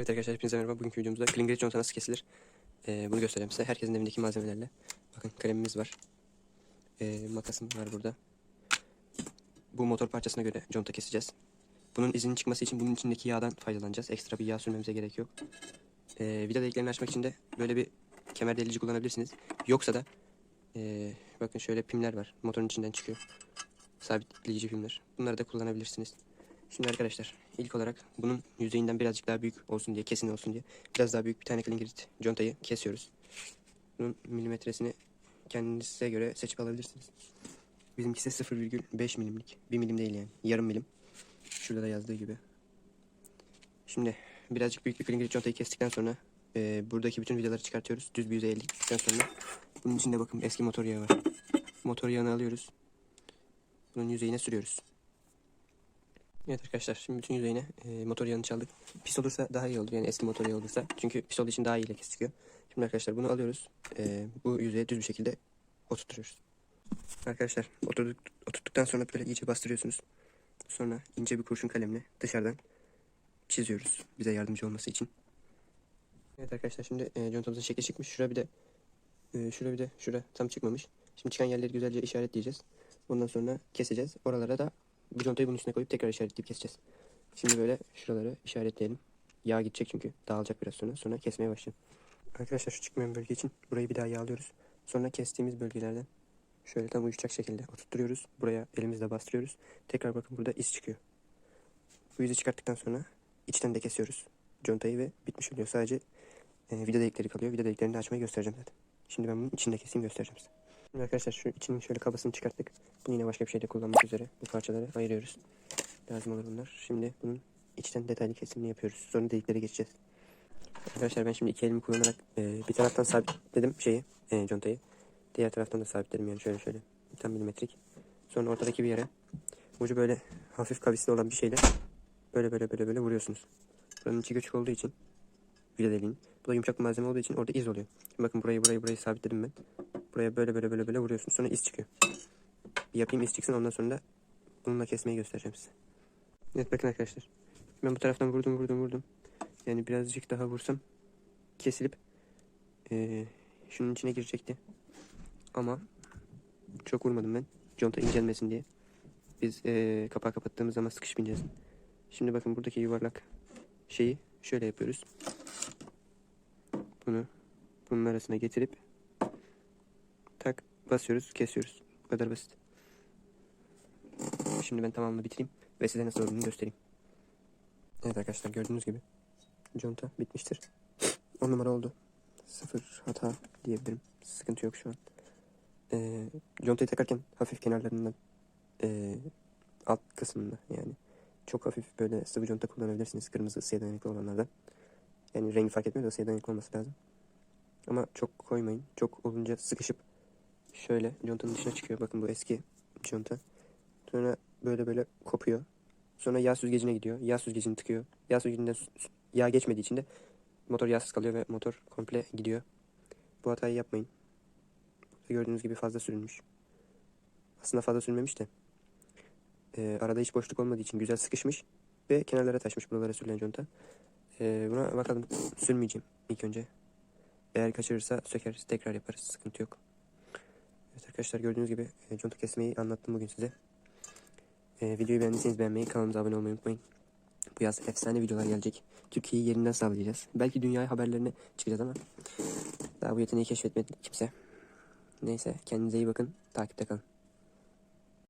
Evet arkadaşlar hepinize merhaba. Bugünkü videomuzda Klinger conta nasıl kesilir? Ee, bunu göstereceğim size. Herkesin evindeki malzemelerle. Bakın kalemimiz var. Ee, makasım var burada. Bu motor parçasına göre conta keseceğiz. Bunun izinin çıkması için bunun içindeki yağdan faydalanacağız. Ekstra bir yağ sürmemize gerek yok. Ee, vida deliklerini açmak için de böyle bir kemer delici kullanabilirsiniz. Yoksa da ee, bakın şöyle pimler var. Motorun içinden çıkıyor. Sabitleyici pimler. Bunları da kullanabilirsiniz. Şimdi arkadaşlar ilk olarak bunun yüzeyinden birazcık daha büyük olsun diye kesin olsun diye biraz daha büyük bir tane klingrit contayı kesiyoruz. Bunun milimetresini kendinize göre seçip alabilirsiniz. Bizimkisi 0,5 milimlik. 1 milim değil yani. Yarım milim. Şurada da yazdığı gibi. Şimdi birazcık büyük bir klingrit contayı kestikten sonra e, buradaki bütün vidaları çıkartıyoruz. Düz bir yüzeye elde sonra bunun içinde bakın eski motor yağı var. Motor yağını alıyoruz. Bunun yüzeyine sürüyoruz. Evet arkadaşlar şimdi bütün yüzeyine e, motor yağını çaldık. Pis olursa daha iyi olur yani eski motor yağı olursa. Çünkü pis olduğu için daha iyi leke çıkıyor. Şimdi arkadaşlar bunu alıyoruz. E, bu yüzeye düz bir şekilde oturtuyoruz. Arkadaşlar oturduk, oturttuktan sonra böyle iyice bastırıyorsunuz. Sonra ince bir kurşun kalemle dışarıdan çiziyoruz. Bize yardımcı olması için. Evet arkadaşlar şimdi e, contamızın şekli çıkmış. Şura bir de e, şura bir de şura tam çıkmamış. Şimdi çıkan yerleri güzelce işaretleyeceğiz. Ondan sonra keseceğiz. Oralara da bir contayı bunun üstüne koyup tekrar işaretleyip keseceğiz. Şimdi böyle şuraları işaretleyelim. Yağ gidecek çünkü dağılacak biraz sonra. Sonra kesmeye başlayalım. Arkadaşlar şu çıkmayan bölge için burayı bir daha yağlıyoruz. Sonra kestiğimiz bölgelerden şöyle tam uyuşacak şekilde oturtturuyoruz. Buraya elimizle bastırıyoruz. Tekrar bakın burada iz çıkıyor. Bu izi çıkarttıktan sonra içten de kesiyoruz. Contayı ve bitmiş oluyor. Sadece e, vida delikleri kalıyor. Vida deliklerini de açmayı göstereceğim zaten. Şimdi ben bunun içinde keseyim göstereceğim size. Şimdi arkadaşlar şu içinin şöyle kabasını çıkarttık. Bunu yine başka bir şeyde kullanmak üzere bu parçaları ayırıyoruz. Lazım olur bunlar. Şimdi bunun içten detaylı kesimini yapıyoruz. Sonra deliklere geçeceğiz. Arkadaşlar ben şimdi iki elimi kullanarak e, bir taraftan sabitledim şeyi, e, contayı. Diğer taraftan da sabitledim yani şöyle şöyle. Tam milimetrik. Sonra ortadaki bir yere ucu böyle hafif kavisli olan bir şeyle böyle böyle böyle böyle vuruyorsunuz. Buranın içi küçük olduğu için vida deliğin. Bu da yumuşak malzeme olduğu için orada iz oluyor. Bakın burayı burayı burayı sabitledim ben. Buraya böyle böyle böyle böyle vuruyorsun. Sonra iz çıkıyor. Bir yapayım iz çıksın ondan sonra da bununla kesmeyi göstereceğim size. Evet bakın arkadaşlar. Ben bu taraftan vurdum vurdum vurdum. Yani birazcık daha vursam kesilip eee, şunun içine girecekti. Ama çok vurmadım ben. Conta incelmesin diye. Biz eee kapağı kapattığımız zaman sıkışmayacağız. Şimdi bakın buradaki yuvarlak şeyi şöyle yapıyoruz. Bunu bunun arasına getirip basıyoruz kesiyoruz. Bu kadar basit. Şimdi ben tamamını bitireyim ve size nasıl olduğunu göstereyim. Evet arkadaşlar gördüğünüz gibi conta bitmiştir. 10 numara oldu. Sıfır hata diyebilirim. Sıkıntı yok şu an. Ee, contayı takarken hafif kenarlarından ee, alt kısmında yani çok hafif böyle sıvı conta kullanabilirsiniz. Kırmızı ısıya dayanıklı olanlardan. Yani rengi fark etmiyor da ısıya dayanıklı olması lazım. Ama çok koymayın. Çok olunca sıkışıp şöyle contanın dışına çıkıyor. Bakın bu eski conta. Sonra böyle böyle kopuyor. Sonra yağ süzgecine gidiyor. Yağ süzgecini tıkıyor. Yağ süzgecinden sü- sü- yağ geçmediği için de motor yağsız kalıyor ve motor komple gidiyor. Bu hatayı yapmayın. Gördüğünüz gibi fazla sürülmüş. Aslında fazla sürmemiş de. Ee, arada hiç boşluk olmadığı için güzel sıkışmış ve kenarlara taşmış buralara sürülen conta. Ee, buna bakalım sürmeyeceğim ilk önce. Eğer kaçırırsa sökeriz tekrar yaparız sıkıntı yok. Evet arkadaşlar gördüğünüz gibi e, conta kesmeyi anlattım bugün size. E, videoyu beğendiyseniz beğenmeyi kanalımıza abone olmayı unutmayın. Bu yaz efsane videolar gelecek. Türkiye'yi yerinden sağlayacağız. Belki dünya haberlerine çıkacağız ama daha bu yeteneği keşfetmedi kimse. Neyse kendinize iyi bakın. Takipte kalın.